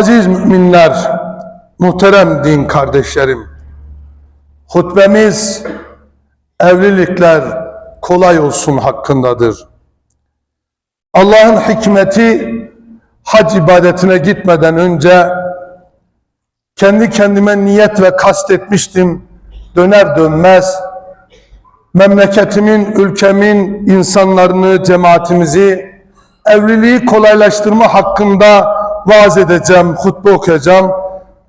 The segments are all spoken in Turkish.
Aziz müminler, muhterem din kardeşlerim, hutbemiz evlilikler kolay olsun hakkındadır. Allah'ın hikmeti hac ibadetine gitmeden önce kendi kendime niyet ve kast etmiştim. Döner dönmez memleketimin, ülkemin insanlarını, cemaatimizi evliliği kolaylaştırma hakkında vaaz edeceğim, hutbe okuyacağım.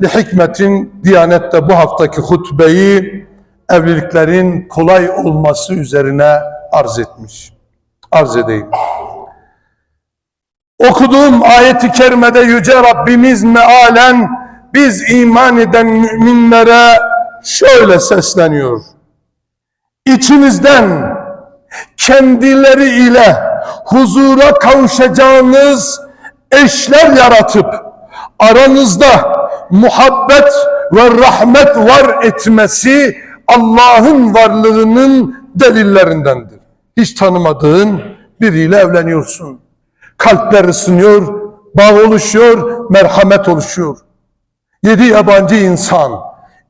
Li hikmetin Diyanet'te bu haftaki hutbeyi evliliklerin kolay olması üzerine arz etmiş. Arz edeyim. Okuduğum ayeti kerimede Yüce Rabbimiz mealen biz iman eden müminlere şöyle sesleniyor. İçinizden kendileri ile huzura kavuşacağınız eşler yaratıp aranızda muhabbet ve rahmet var etmesi Allah'ın varlığının delillerindendir. Hiç tanımadığın biriyle evleniyorsun. Kalpler ısınıyor, bağ oluşuyor, merhamet oluşuyor. Yedi yabancı insan.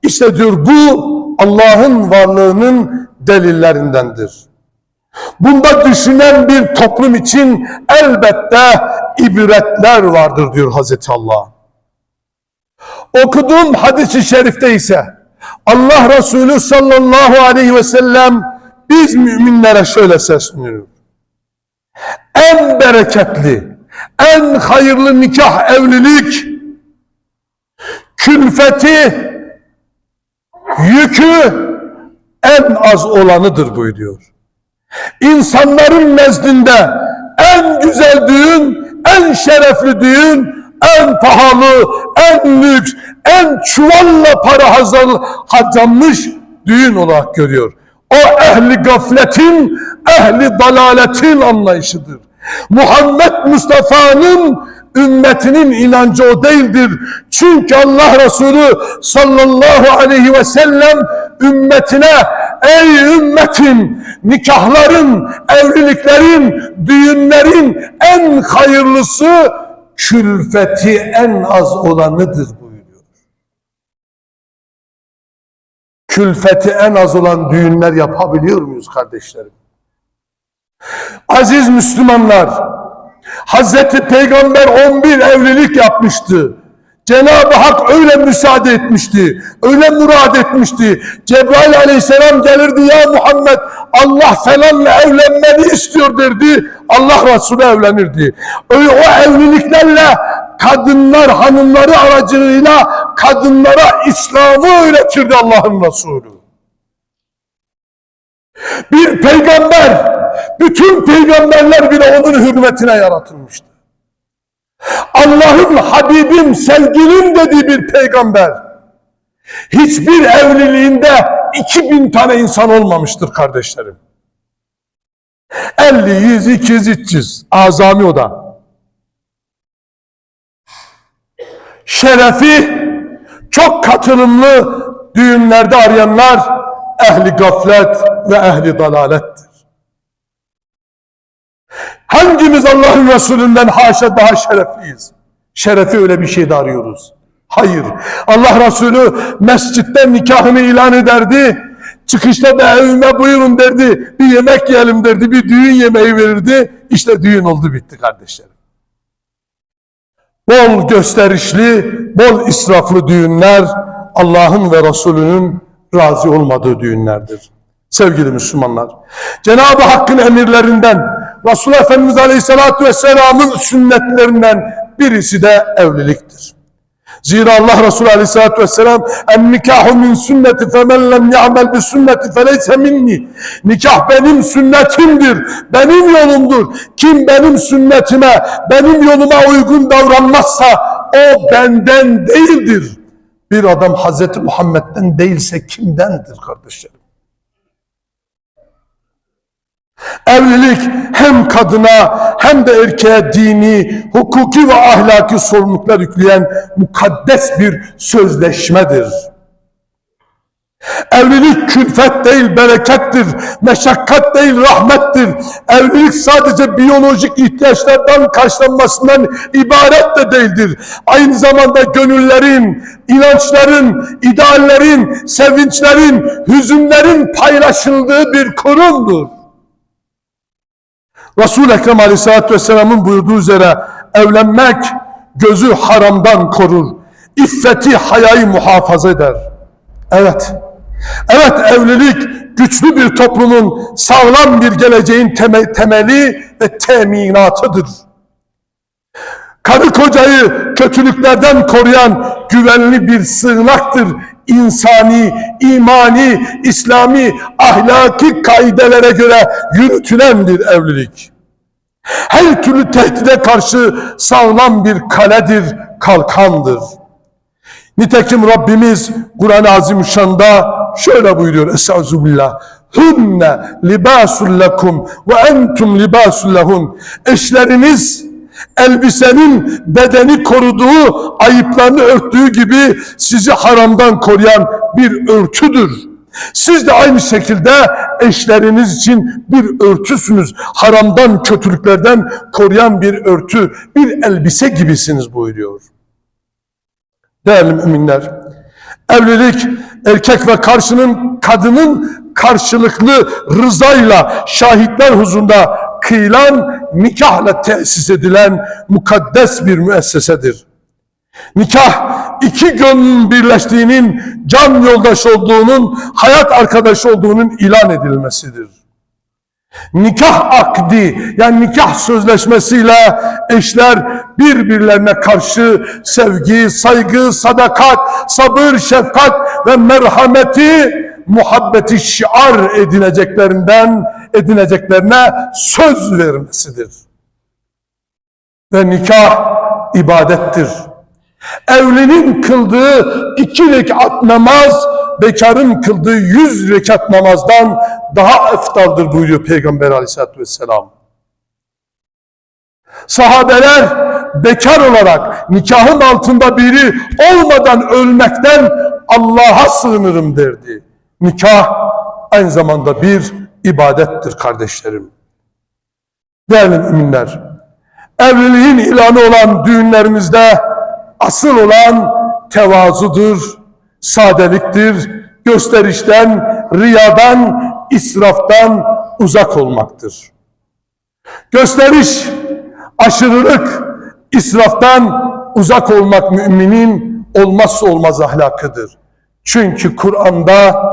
İşte diyor bu Allah'ın varlığının delillerindendir. Bunda düşünen bir toplum için elbette ibretler vardır diyor Hazreti Allah. Okuduğum hadis-i şerifte ise Allah Resulü sallallahu aleyhi ve sellem biz müminlere şöyle sesleniyor. En bereketli, en hayırlı nikah evlilik, külfeti, yükü en az olanıdır buyuruyor. İnsanların nezdinde en güzel düğün, en şerefli düğün, en pahalı, en lüks, en çuvalla para harcanmış düğün olarak görüyor. O ehli gafletin, ehli dalaletin anlayışıdır. Muhammed Mustafa'nın ümmetinin inancı o değildir. Çünkü Allah Resulü sallallahu aleyhi ve sellem ümmetine ey ümmetim nikahların, evliliklerin, düğünlerin en hayırlısı külfeti en az olanıdır buyuruyor. Külfeti en az olan düğünler yapabiliyor muyuz kardeşlerim? Aziz Müslümanlar, Hazreti Peygamber 11 evlilik yapmıştı. Cenab-ı Hak öyle müsaade etmişti. Öyle murad etmişti. Cebrail aleyhisselam gelirdi ya Muhammed Allah falanla evlenmeni istiyor derdi. Allah Resulü evlenirdi. Öyle o evliliklerle kadınlar hanımları aracılığıyla kadınlara İslam'ı öğretirdi Allah'ın Resulü. Bir peygamber, bütün peygamberler bile onun hürmetine yaratılmıştı. Allah'ın Habibim, sevgilim dediği bir peygamber. Hiçbir evliliğinde 2000 tane insan olmamıştır kardeşlerim. 50, 100, 200, 300. Azami o da. Şerefi çok katılımlı düğünlerde arayanlar ehli gaflet ve ehli dalalettir. Hangimiz Allah'ın Resulünden haşa daha şerefliyiz? Şerefi öyle bir şeyde arıyoruz. Hayır. Allah Resulü mescitten nikahını ilan ederdi. Çıkışta da evime buyurun derdi. Bir yemek yiyelim derdi. Bir düğün yemeği verirdi. İşte düğün oldu bitti kardeşlerim. Bol gösterişli, bol israflı düğünler Allah'ın ve Resulünün razı olmadığı düğünlerdir. Sevgili Müslümanlar, Cenab-ı Hakk'ın emirlerinden, Resulullah Efendimiz Aleyhisselatü Vesselam'ın sünnetlerinden birisi de evliliktir. Zira Allah Resulü Aleyhisselatü Vesselam en nikahu min sünneti femen lem ya'mel bi sünneti feleyse minni nikah benim sünnetimdir, benim yolumdur. Kim benim sünnetime, benim yoluma uygun davranmazsa o benden değildir. Bir adam Hazreti Muhammed'den değilse kimdendir kardeşlerim? Evlilik hem kadına hem de erkeğe dini, hukuki ve ahlaki sorumluluklar yükleyen mukaddes bir sözleşmedir. Evlilik külfet değil berekettir. Meşakkat değil rahmettir. Evlilik sadece biyolojik ihtiyaçlardan karşılanmasından ibaret de değildir. Aynı zamanda gönüllerin, inançların, ideallerin, sevinçlerin, hüzünlerin paylaşıldığı bir kurumdur. Resul-i Ekrem Aleyhisselatü Vesselam'ın buyurduğu üzere evlenmek gözü haramdan korur. İffeti, hayayı muhafaza eder. Evet. Evet evlilik güçlü bir toplumun sağlam bir geleceğin teme- temeli ve teminatıdır. Karı kocayı kötülüklerden koruyan güvenli bir sığınaktır. İnsani, imani, İslami, ahlaki kaidelere göre yürütülen bir evlilik. Her türlü tehdide karşı sağlam bir kaledir, kalkandır. Nitekim Rabbimiz Kur'an-ı Azimüşşan'da şöyle buyuruyor Estağfirullah. Hünne libasul lekum ve entum libasul lehun. Eşleriniz elbisenin bedeni koruduğu, ayıplarını örttüğü gibi sizi haramdan koruyan bir örtüdür. Siz de aynı şekilde eşleriniz için bir örtüsünüz. Haramdan, kötülüklerden koruyan bir örtü, bir elbise gibisiniz buyuruyor. Değerli müminler, evlilik erkek ve karşının kadının karşılıklı rızayla şahitler huzurunda kıyılan nikahla tesis edilen mukaddes bir müessesedir. Nikah iki gönlün birleştiğinin, can yoldaş olduğunun, hayat arkadaşı olduğunun ilan edilmesidir. Nikah akdi yani nikah sözleşmesiyle eşler birbirlerine karşı sevgi, saygı, sadakat, sabır, şefkat ve merhameti, muhabbeti şiar edineceklerinden edineceklerine söz vermesidir. Ve nikah ibadettir. Evlinin kıldığı iki rekat namaz, bekarın kıldığı yüz rekat namazdan daha eftaldır buyuruyor Peygamber aleyhissalatü vesselam. Sahabeler bekar olarak nikahın altında biri olmadan ölmekten Allah'a sığınırım derdi. Nikah aynı zamanda bir ibadettir kardeşlerim. Değerli müminler, evliliğin ilanı olan düğünlerimizde asıl olan tevazudur, sadeliktir, gösterişten, riyadan, israftan uzak olmaktır. Gösteriş, aşırılık, israftan uzak olmak müminin olmazsa olmaz ahlakıdır. Çünkü Kur'an'da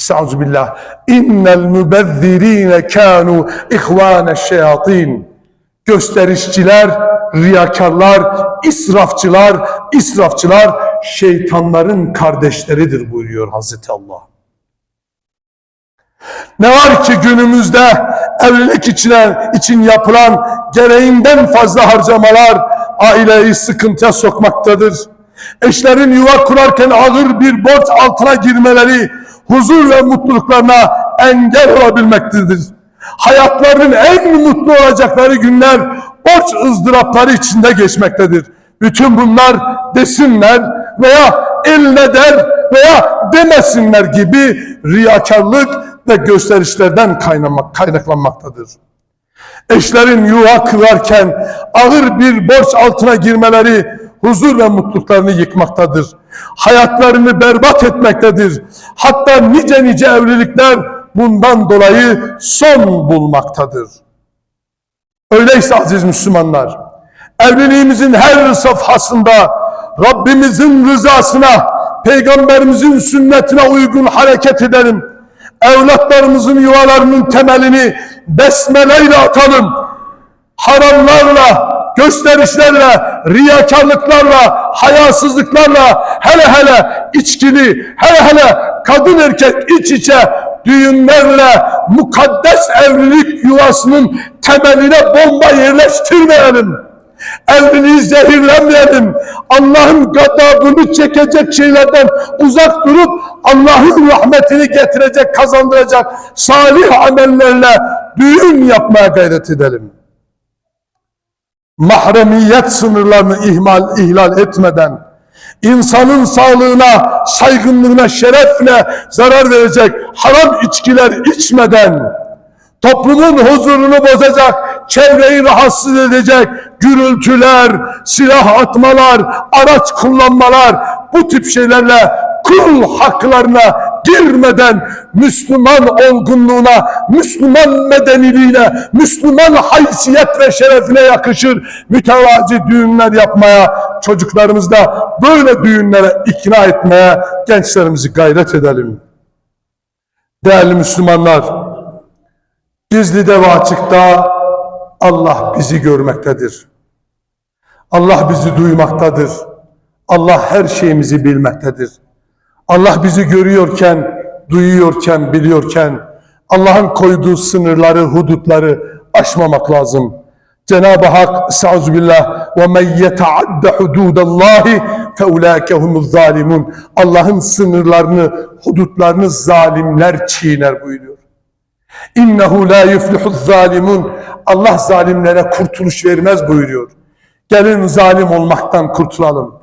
Estağfirullah. İnnel mübezzirine kanu ihvane şeyatin. Gösterişçiler, riyakarlar, israfçılar, israfçılar şeytanların kardeşleridir buyuruyor Hazreti Allah. Ne var ki günümüzde evlilik içine, için yapılan gereğinden fazla harcamalar aileyi sıkıntıya sokmaktadır. Eşlerin yuva kurarken ağır bir borç altına girmeleri huzur ve mutluluklarına engel olabilmektedir. Hayatlarının en mutlu olacakları günler borç ızdırapları içinde geçmektedir. Bütün bunlar desinler veya eline der veya demesinler gibi riyakarlık ve gösterişlerden kaynamak, kaynaklanmaktadır. Eşlerin yuva kırarken ağır bir borç altına girmeleri huzur ve mutluluklarını yıkmaktadır. Hayatlarını berbat etmektedir. Hatta nice nice evlilikler bundan dolayı son bulmaktadır. Öyleyse aziz Müslümanlar, evliliğimizin her safhasında Rabbimizin rızasına, Peygamberimizin sünnetine uygun hareket edelim. Evlatlarımızın yuvalarının temelini besmeleyle atalım. Haramlarla, gösterişlerle, riyakarlıklarla, hayasızlıklarla, hele hele içkili, hele hele kadın erkek iç içe düğünlerle mukaddes evlilik yuvasının temeline bomba yerleştirmeyelim. Evliliği zehirlenmeyelim. Allah'ın gadabını çekecek şeylerden uzak durup Allah'ın rahmetini getirecek, kazandıracak salih amellerle düğün yapmaya gayret edelim. Mahremiyet sınırlarını ihmal, ihlal etmeden, insanın sağlığına, saygınlığına, şerefine zarar verecek haram içkiler içmeden, toplumun huzurunu bozacak, çevreyi rahatsız edecek gürültüler, silah atmalar, araç kullanmalar, bu tip şeylerle kul haklarına girmeden Müslüman olgunluğuna, Müslüman medeniliğine, Müslüman haysiyet ve şerefine yakışır mütevazi düğünler yapmaya, çocuklarımızı da böyle düğünlere ikna etmeye gençlerimizi gayret edelim. Değerli Müslümanlar, gizlide ve açıkta Allah bizi görmektedir. Allah bizi duymaktadır. Allah her şeyimizi bilmektedir. Allah bizi görüyorken, duyuyorken, biliyorken Allah'ın koyduğu sınırları, hudutları aşmamak lazım. Cenab-ı Hak Estağfirullah ve men yetaadda hududallahi fe ulaike humuz zalimun. Allah'ın sınırlarını, hudutlarını zalimler çiğner buyuruyor. İnnehu la yuflihu zalimun. Allah zalimlere kurtuluş vermez buyuruyor. Gelin zalim olmaktan kurtulalım.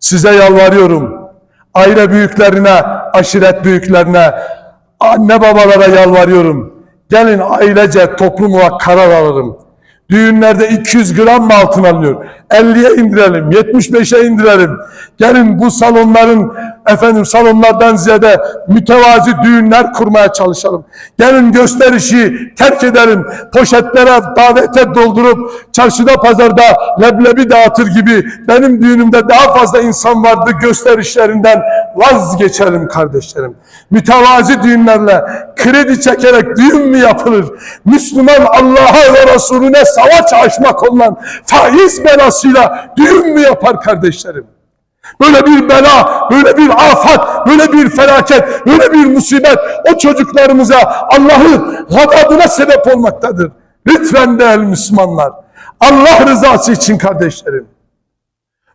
Size yalvarıyorum. Aile büyüklerine, aşiret büyüklerine, anne babalara yalvarıyorum. Gelin ailece topluma karar alalım. Düğünlerde 200 gram mı altın alınıyor? 50'ye indirelim, 75'e indirelim. Gelin bu salonların, efendim salonlardan ziyade mütevazi düğünler kurmaya çalışalım. Gelin gösterişi terk edelim. Poşetlere, davete doldurup çarşıda pazarda leblebi dağıtır gibi benim düğünümde daha fazla insan vardı gösterişlerinden vazgeçelim kardeşlerim. Mütevazi düğünlerle kredi çekerek düğün mü yapılır? Müslüman Allah'a ve Resulüne savaş açmak olan faiz belasıyla düğün mü yapar kardeşlerim? Böyle bir bela, böyle bir afat, böyle bir felaket, böyle bir musibet o çocuklarımıza Allah'ın gadabına sebep olmaktadır. Lütfen değerli Müslümanlar. Allah rızası için kardeşlerim.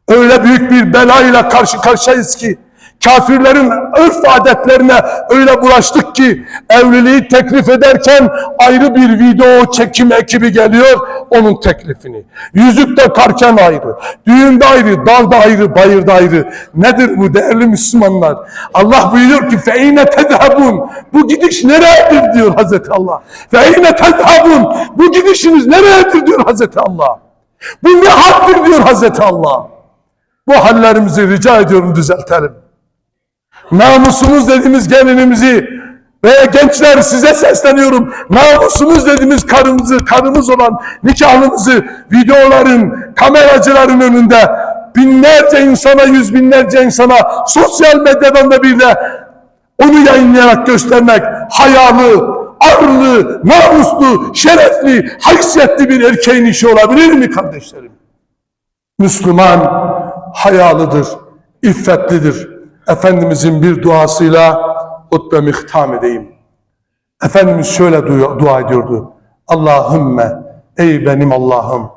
Öyle büyük bir belayla karşı karşıyayız ki kafirlerin örf adetlerine öyle bulaştık ki evliliği teklif ederken ayrı bir video çekim ekibi geliyor onun teklifini. Yüzük takarken ayrı, düğünde ayrı, dağda ayrı, bayırda ayrı. Nedir bu değerli Müslümanlar? Allah buyuruyor ki feyne tezhabun. Bu gidiş nereyedir diyor Hazreti Allah. Feyne tezhabun. Bu gidişiniz nereyedir diyor Hazreti Allah. Bu ne haktır diyor Hazreti Allah. Bu hallerimizi rica ediyorum düzeltelim. Namusumuz dediğimiz gelinimizi ve gençler size sesleniyorum. Namusumuz dediğimiz karımızı, karımız olan nikahlımızı videoların, kameracıların önünde binlerce insana, yüz binlerce insana sosyal medyadan da bir de onu yayınlayarak göstermek hayalı, arlı, namuslu, şerefli, haysiyetli bir erkeğin işi olabilir mi kardeşlerim? Müslüman hayalıdır, iffetlidir. Efendimizin bir duasıyla hutbemi ihtam edeyim. Efendimiz şöyle dua, dua ediyordu. Allahümme ey benim Allah'ım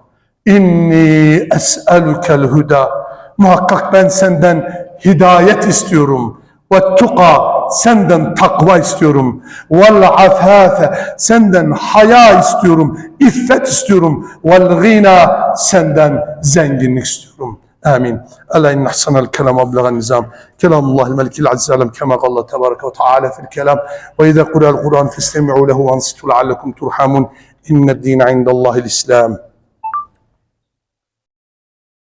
inni es'elukel huda. Muhakkak ben senden hidayet istiyorum. Ve tuka senden takva istiyorum. Vel afafe senden haya istiyorum. İffet istiyorum. Vel gina senden zenginlik istiyorum آمين. ألا إن أحسن الكلام أبلغ النظام. كلام الله الملك العزيز العلم كما قال الله تبارك وتعالى في الكلام وإذا قرأ القرآن فاستمعوا له وأنصتوا لعلكم ترحمون. إن الدين عند الله الإسلام.